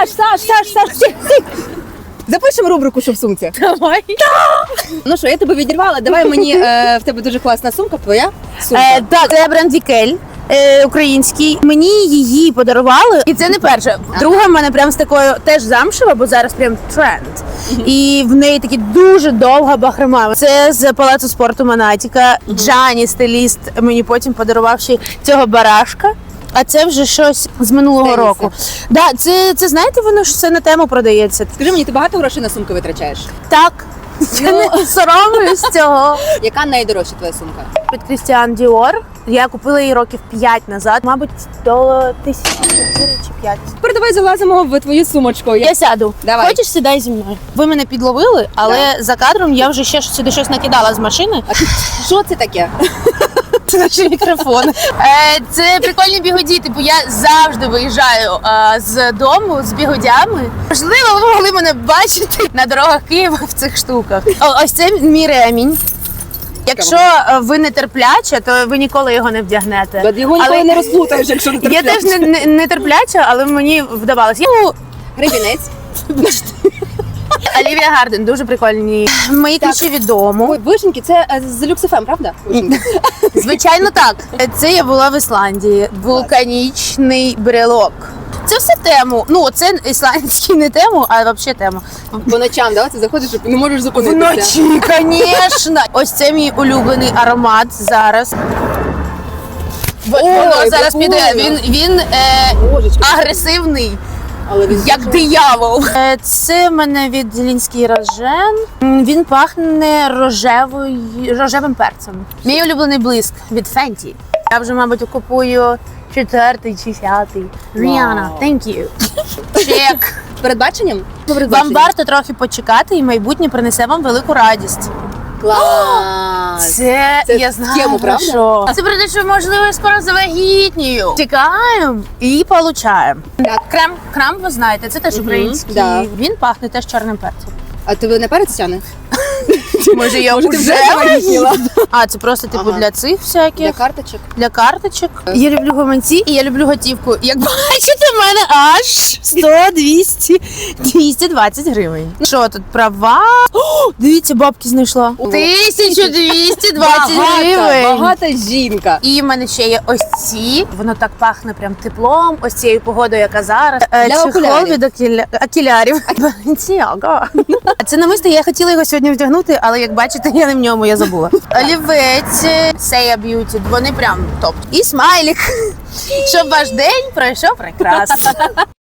Саш, Саш, Саш, Саш, стій, стій. Запишемо рубрику, що в сумці. Давай. Ну що, я тебе відірвала. Давай мені е, в тебе дуже класна сумка, твоя сумка. Е, так, це бренд Вікель. Е, український. Мені її подарували, і це не перше. Друга в мене прям з такою теж замшева, бо зараз прям тренд. І в неї такі дуже довга бахрома. Це з палацу спорту Монатіка. Джані, стиліст, мені потім подарував ще цього барашка. А це вже щось з минулого Теніси. року. Да, це, це знаєте, воно ж все на тему продається. Скажи мені, ти багато грошей на сумки витрачаєш? Так. Я не соромлюсь цього. Яка найдорожча твоя сумка? Під Крістіан Діор. Я купила її років 5 назад, мабуть, до тисячі 4 чи 5. Тепер давай залазимо в твою сумочку. Я... Я сяду. Давай. Хочеш, сідай зі мною. Ви мене підловили, але за кадром я вже ще сюди щось накидала з машини. А ти що це таке? Це наші мікрофони. Е, це прикольні бігоді. Типу я завжди виїжджаю е, з дому з бігодями. Можливо, ви могли мене бачити на дорогах Києва в цих штуках. О, ось це мій ремінь. Якщо е, ви не терпляча, то ви ніколи його не вдягнете. Бо Його ніколи Але- не розплутаєш, якщо не Я теж не, не, не терпляча, але мені вдавалося. Ну, Гребінець. Олівія Гарден, дуже прикольні. Мої ключі від дому. Ой, вишеньки, це е, з люксифем, правда? Вишеньки. Звичайно, так. Це я була в Ісландії. Вулканічний брелок. Це все тему. Ну, це ісландський не тему, а взагалі тему. По ночам, да? Ти заходиш і не можеш зупинитися. Вночі, звісно. Ось це мій улюблений аромат зараз. О, Воно зараз прикольно. піде. Він, він е, агресивний. Але він Як диявол. Е, Це в мене від Лінський рожен. М, Він пахне рожевою, рожевим перцем. Мій улюблений блиск від Fenty. Я вже, мабуть, купую четвертий чи п'ятий. Ріана, thank you. Чек. передбаченням? Вам варто трохи почекати, і майбутнє принесе вам велику радість. Клас. Це, Це я знаю. тему, про? Що. Це про те, що можливо я скоро завагітнію. Чекаємо і получаємо. Так. Крем, крем, ви знаєте, це теж український. да. Він пахне теж чорним перцем. А ти не перець тяне? Може, я Може, ти вже вже? А, це просто типу Ага. для цих всяких, Для карточок. для карточок. Я люблю гаманці і я люблю готівку. Як бачите, в мене аж 100, 200, 220 гривень. Що тут права? О, дивіться, бабки знайшла. О. 1220 гривень. багата жінка. І в мене ще є ось ці. Воно так пахне прям теплом, ось цією погодою, яка зараз. Е, Для Чехол окулярів. від окуля... окулярів. Balenciaga. А це намисто я хотіла його сьогодні вдягнути, але як бачите, я не в ньому, я забула. Олівець, Сея Б'юті, вони прям топ. І смайлік. Щоб ваш день пройшов прекрасно.